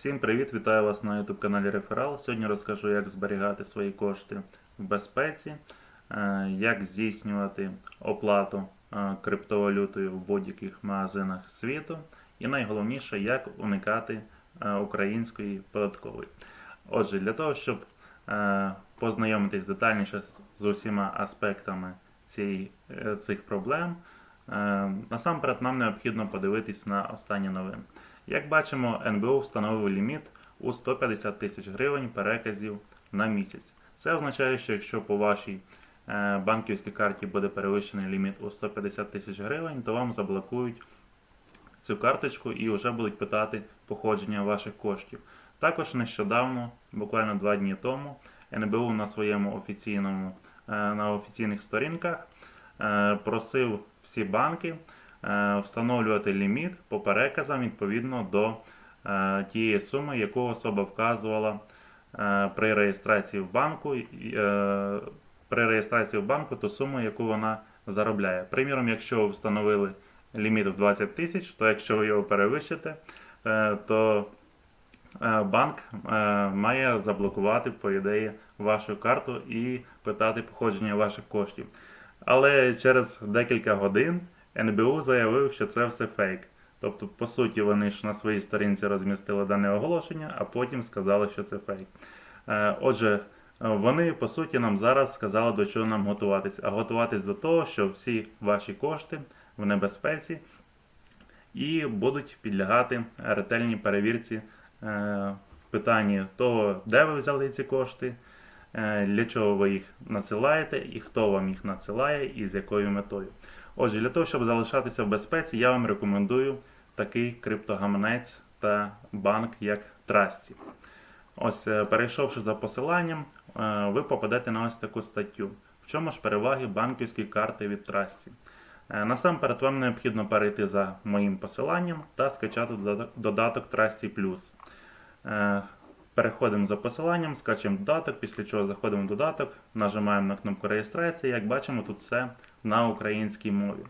Всім привіт! Вітаю вас на YouTube каналі Реферал. Сьогодні розкажу, як зберігати свої кошти в безпеці, е, як здійснювати оплату е, криптовалютою в будь-яких магазинах світу, і найголовніше, як уникати е, української податкової. Отже, для того, щоб познайомитись детальніше з- усіма аспектами цих проблем, насамперед нам необхідно подивитись на останні новини. Як бачимо, НБУ встановив ліміт у 150 тисяч гривень переказів на місяць. Це означає, що якщо по вашій е, банківській карті буде перевищений ліміт у 150 тисяч гривень, то вам заблокують цю карточку і вже будуть питати походження ваших коштів. Також нещодавно, буквально два дні тому, НБУ на своєму офіційному е, на офіційних сторінках е, просив всі банки встановлювати ліміт по переказам відповідно до е, тієї суми, яку особа вказувала е, при реєстрації в банку. е, При реєстрації в банку ту суму, яку вона заробляє. Приміром, якщо ви встановили ліміт в 20 тисяч, то якщо ви його перевищите, е, то е, банк е, має заблокувати, по ідеї, вашу карту і питати походження ваших коштів. Але через декілька годин НБУ заявив, що це все фейк. Тобто, по суті, вони ж на своїй сторінці розмістили дане оголошення, а потім сказали, що це фейк. Е, Отже, е, вони по суті нам зараз сказали, до чого нам готуватись. А готуватись до того, що всі ваші кошти в небезпеці і будуть підлягати ретельній перевірці е, в питанні того, де ви взяли ці кошти, для чого ви їх надсилаєте і хто вам їх надсилає і з якою метою. Отже, для того, щоб залишатися в безпеці, я вам рекомендую такий криптогаманець та банк, як Trusty. Ось, е, перейшовши за посиланням, е, ви попадете на ось таку статтю. В чому ж переваги банківської карти від Trusty? Е, Насамперед вам необхідно перейти за моїм посиланням та скачати додаток- Trusty Plus. Переходимо за посиланням, скачуємо додаток, після чого заходимо в додаток, нажимаємо на кнопку реєстрації. Як бачимо, тут все на українській мові.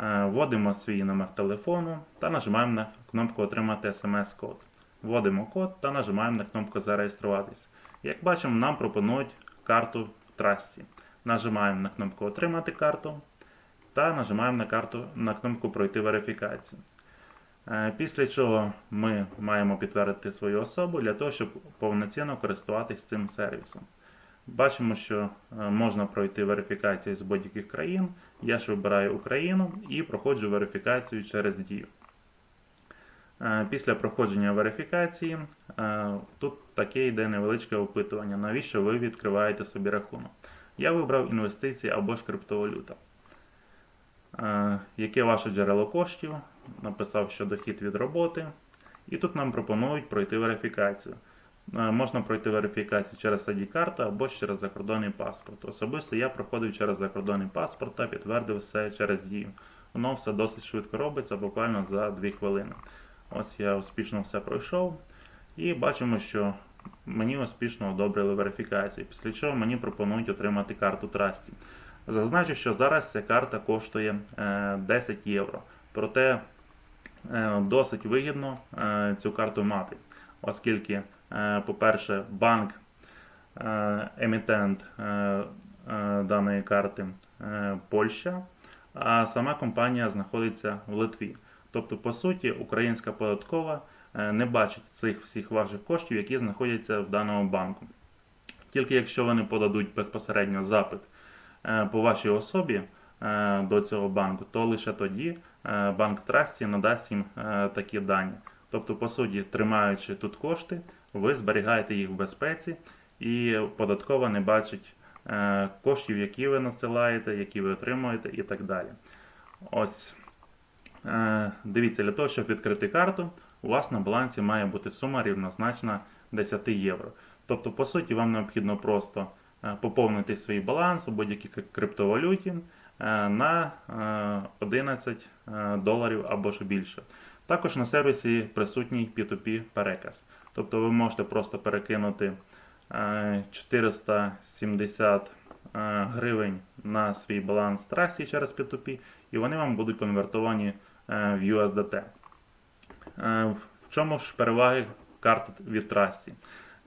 Е, Вводимо свій номер телефону та нажимаємо на кнопку Отримати смс-код. Вводимо код та нажимаємо на кнопку Зареєструватись. Як бачимо, нам пропонують карту Trusty. Нажимаємо на кнопку Отримати карту та нажимаємо на карту на кнопку Пройти верифікацію. Е, Після чого ми маємо підтвердити свою особу для того, щоб повноцінно користуватись цим сервісом. Бачимо, що е, можна пройти верифікацію з будь-яких країн. Я ж вибираю Україну і проходжу верифікацію через Дію. Е, Після проходження верифікації е, тут таке йде невеличке опитування, навіщо ви відкриваєте собі рахунок. Я вибрав інвестиції або ж криптовалюта. Яке ваше джерело коштів? Написав, що дохід від роботи. І тут нам пропонують пройти верифікацію. Е, Можна пройти верифікацію через id карту або через закордонний паспорт. Особисто я проходив через закордонний паспорт та підтвердив все через дію. Воно все досить швидко робиться, буквально за 2 хвилини. Ось я успішно все пройшов. І бачимо, що мені успішно одобрили верифікацію, після чого мені пропонують отримати карту Trusty. Зазначу, що зараз ця карта коштує е, 10 євро. Проте е, досить вигідно е, цю карту мати, оскільки, е, по-перше, банк, е, емітент е, е, даної карти е, Польща, а сама компанія знаходиться в Литві. Тобто, по суті, українська податкова е, не бачить цих всіх ваших коштів, які знаходяться в даному банку. Тільки якщо вони подадуть безпосередньо запит е, по вашій особі е, до цього банку, то лише тоді е, банк Трасті надасть їм е, такі дані. Тобто, по суті, тримаючи тут кошти, ви зберігаєте їх в безпеці, і податкова не бачить е, коштів, які ви надсилаєте, які ви отримуєте, і так далі. Ось. Е, Дивіться, для того, щоб відкрити карту, у вас на балансі має бути сума рівнозначна 10 євро. Тобто, по суті, вам необхідно просто е, поповнити свій баланс у будь-якій криптовалюті на е, 11 е, доларів або ж більше. Також на сервісі присутній P2P переказ. Тобто ви можете просто перекинути е, 470 е, гривень на свій баланс трасі через P2P, і вони вам будуть конвертовані е, в USDT. Е, В чому ж переваги карт від?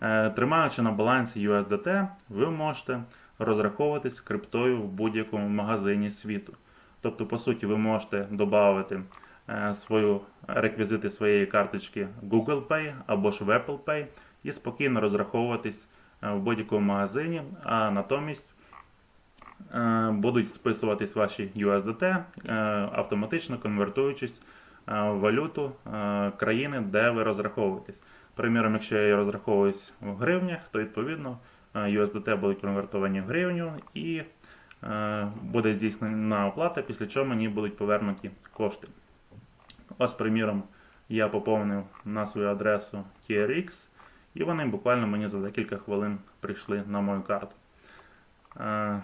Е, Тримаючи на балансі USDT, ви можете розраховуватись криптою в будь-якому магазині світу. Тобто, по суті, ви можете додати свою реквізити своєї карточки Google Pay або ж в Apple Pay і спокійно розраховуватись е, в будь-якому магазині, а натомість е, будуть списуватись ваші USDT, е, автоматично конвертуючись е, в валюту е, країни, де ви розраховуєтесь. Приміром, якщо я розраховуюсь в гривнях, то відповідно е, USDT будуть конвертовані в гривню і е, буде здійснена оплата, після чого мені будуть повернуті кошти. Ось, приміром, я поповнив на свою адресу TRX, і вони буквально мені за декілька хвилин прийшли на мою карту. Е,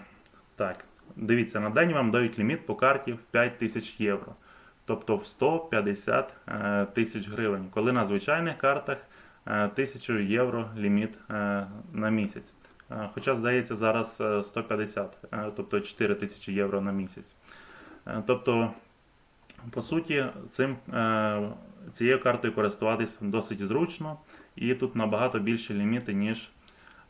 так, дивіться, на день вам дають ліміт по карті в 5 тисяч євро, тобто в 150 е, тисяч гривень, коли на звичайних картах е, 1000 євро ліміт е, на місяць. Е, Хоча, здається, зараз е, 150, е, тобто 4 тисячі євро на місяць. Е, Тобто, по суті, цим, е, цією картою користуватись досить зручно, і тут набагато більші ліміти, ніж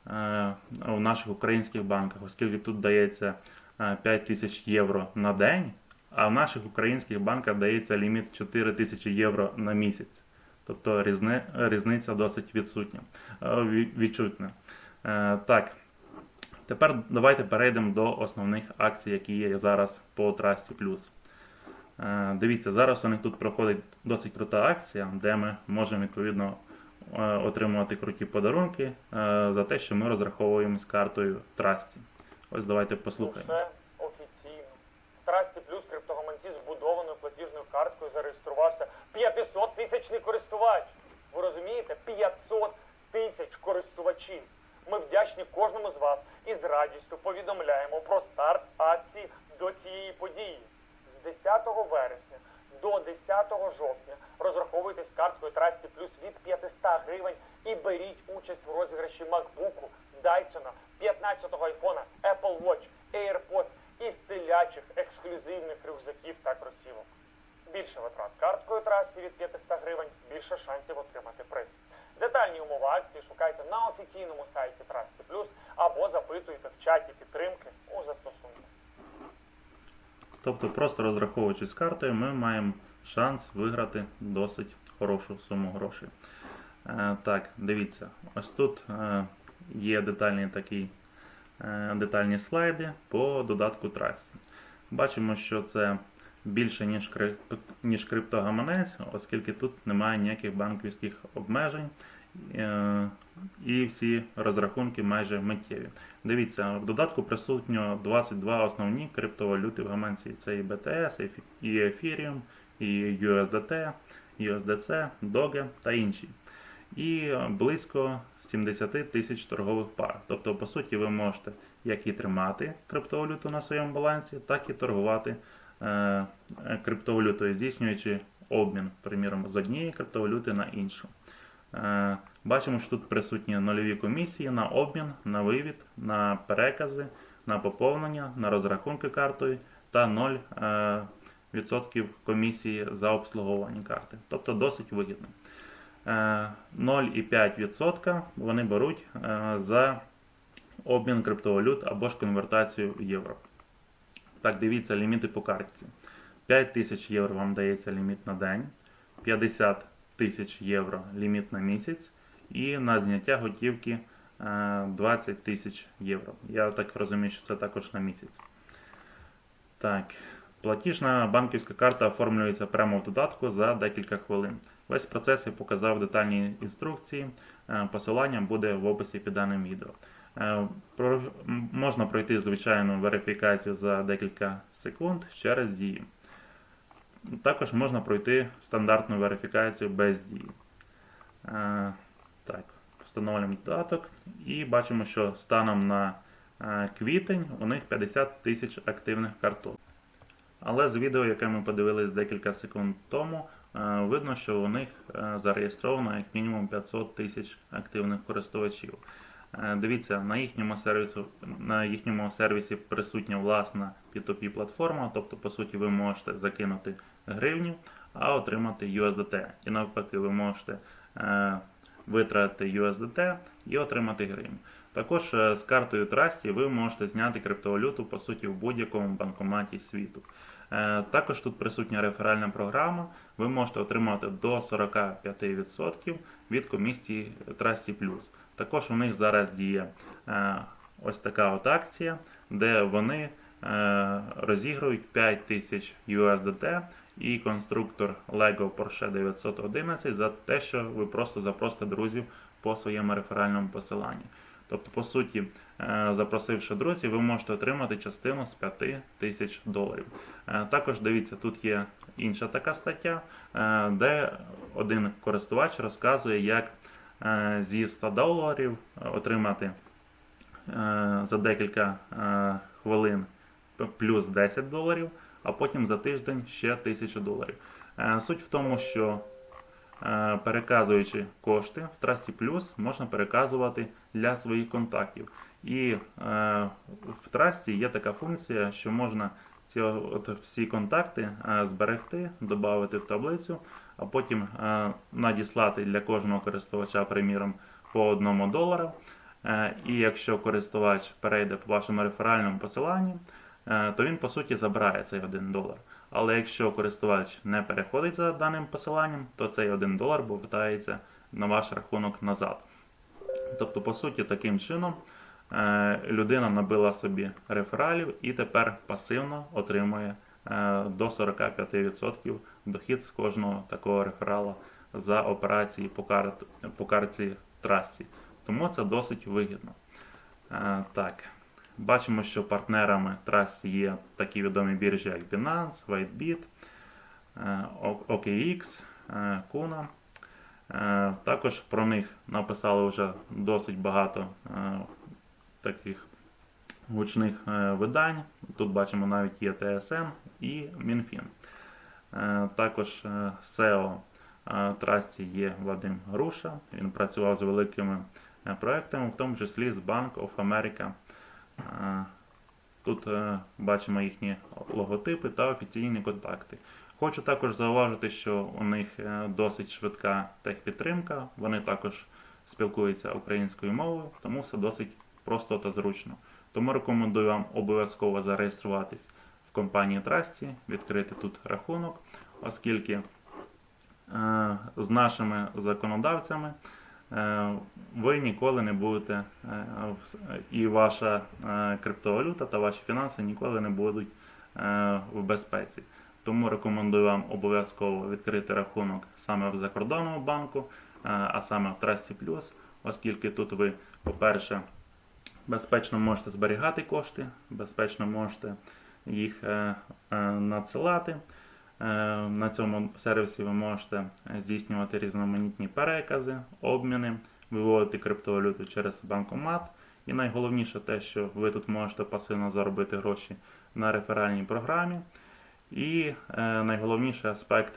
е, у наших українських банках, оскільки тут дається е, 5 тисяч євро на день, а в наших українських банках дається ліміт 4 тисячі євро на місяць. Тобто різни, різниця досить відсутня, е, відчутна. Е, Так, тепер давайте перейдемо до основних акцій, які є зараз по Trusty Plus. Е, Дивіться, зараз у них тут проходить досить крута акція, де ми можемо відповідно е, отримувати круті подарунки е, за те, що ми розраховуємо з картою Trusty. Ось давайте послухаємо. Усе офіційно. Трасті плюс криптогаманці з вбудованою платіжною карткою зареєструвався 500 тисячний користувач. Ви розумієте? 500 тисяч користувачів. Ми вдячні кожному з вас і з радістю повідомляємо про старт акції до цієї події. З 10 вересня до 10 жовтня розраховуйтесь карткою Трасті Плюс від 500 гривень і беріть участь в розіграші MacBook, Dyson, 15-го айфона, Apple Watch, AirPods і стилячих ексклюзивних рюкзаків та кросівок. Більше витрат карткою Трасті від 500 гривень, більше шансів отримати приз. Детальні умови акції шукайте на офіційному сайті Трасті Плюс або запитуйте в чаті підтримки у застосунку. Тобто, просто розраховуючись з картою, ми маємо шанс виграти досить хорошу суму грошей. Е, так, дивіться, ось тут е, є детальні такі е, детальні слайди по додатку Trusty. Бачимо, що це більше, ніж, ніж криптогаманець, оскільки тут немає ніяких банківських обмежень. І всі розрахунки майже миттєві. Дивіться, в додатку присутньо 22 основні криптовалюти в гаманці. Це і BTS, і Ethereum, і USDT, USDC, Doge та інші. І близько 70 тисяч торгових пар. Тобто, по суті, ви можете як і тримати криптовалюту на своєму балансі, так і торгувати е, криптовалютою, здійснюючи обмін, приміром, з однієї криптовалюти на іншу. Е, Бачимо, що тут присутні нульові комісії на обмін, на вивід, на перекази, на поповнення, на розрахунки картою та 0% комісії за обслуговування карти. Тобто досить вигідно. Е, 0,5% вони беруть е, за обмін криптовалют або ж конвертацію в євро. Так, дивіться ліміти по картці. 5 тисяч євро вам дається ліміт на день, 50 тисяч євро ліміт на місяць, і на зняття готівки е, 20 тисяч євро. Я так розумію, що це також на місяць. Так, платіжна банківська карта оформлюється прямо в додатку за декілька хвилин. Весь процес я показав в детальній інструкції. Е, Посилання буде в описі під даним відео. Е, Можна пройти звичайну верифікацію за декілька секунд через дію. Також можна пройти стандартну верифікацію без дії. Е, Так, встановлюємо додаток і бачимо, що станом на е, квітень у них 50 тисяч активних карток. Але з відео, яке ми подивились декілька секунд тому, е, видно, що у них зареєстровано як мінімум 500 тисяч активних користувачів. Е, Дивіться, на їхньому сервісі, на їхньому сервісі присутня власна P2P платформа, тобто, по суті, ви можете закинути гривню, а отримати USDT. І навпаки, ви можете е, витратити USDT і отримати гривню. Також е, з картою Trusty ви можете зняти криптовалюту по суті в будь-якому банкоматі світу. Е, Також тут присутня реферальна програма. Ви можете отримати до 45% від комісії Plus. Також у них зараз діє е, ось така от акція, де вони е, розігрують 5000 USDT і конструктор Lego Porsche 911 за те, що ви просто запросите друзів по своєму реферальному посиланні. Тобто, по суті, е, запросивши друзів, ви можете отримати частину з 5 тисяч доларів. Також дивіться, тут є інша така стаття, де один користувач розказує, як зі 100 доларів е, отримати е, за декілька е, хвилин плюс 10 доларів, а потім за тиждень ще 1000 доларів. Е, Суть в тому, що е, переказуючи кошти в Trusty Plus можна переказувати для своїх контактів. І е, в Trusty є така функція, що можна ці от всі контакти е, зберегти, додати в таблицю, а потім е, надіслати для кожного користувача, приміром, по одному долару. Е, І якщо користувач перейде по вашому реферальному посиланню, е, то він по суті забирає цей 1 долар. Але якщо користувач не переходить за даним посиланням, то цей 1 долар повертається на ваш рахунок назад. Тобто, по суті, таким чином людина набила собі рефералів і тепер пасивно отримує до 45% дохід з кожного такого реферала за операції по, карт, по карті трасі. Тому це досить вигідно. Е, Так, бачимо, що партнерами трасі є такі відомі біржі, як Binance, WhiteBit, е, OKX, е, Kuna. Е, Також про них написали вже досить багато е, таких гучних видань. Тут бачимо навіть є ТСН і Мінфін. Е, Також е, SEO е, трасті є Вадим Груша. Він працював з великими проектами, в тому числі з Bank of America. Тут бачимо їхні логотипи та офіційні контакти. Хочу також зауважити, що у них досить швидка техпідтримка. Вони також спілкуються українською мовою, тому все досить просто та зручно. Тому рекомендую вам обов'язково зареєструватись компанії Trusty, відкрити тут рахунок, оскільки е, з нашими законодавцями е, ви ніколи не будете, е, і ваша криптовалюта та ваші фінанси ніколи не будуть в безпеці. Тому рекомендую вам обов'язково відкрити рахунок саме в закордонному банку, а саме в Trusty Plus, оскільки тут ви, по-перше, безпечно можете зберігати кошти, безпечно можете їх е, е, надсилати. Е, На цьому сервісі ви можете здійснювати різноманітні перекази, обміни, виводити криптовалюту через банкомат. І найголовніше те, що ви тут можете пасивно заробити гроші на реферальній програмі. І найголовніший аспект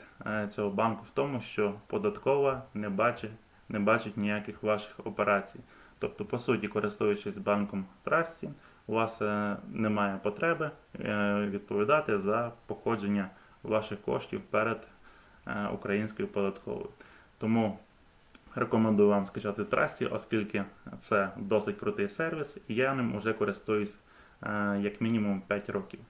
цього банку в тому, що податкова не бачить, не бачить ніяких ваших операцій. Тобто, по суті, користуючись банком Трасті, у вас е, немає потреби е, відповідати за походження ваших коштів перед е, українською податковою. Тому рекомендую вам скачати Трасті, оскільки це досить крутий сервіс, і я ним вже користуюсь як мінімум 5 років.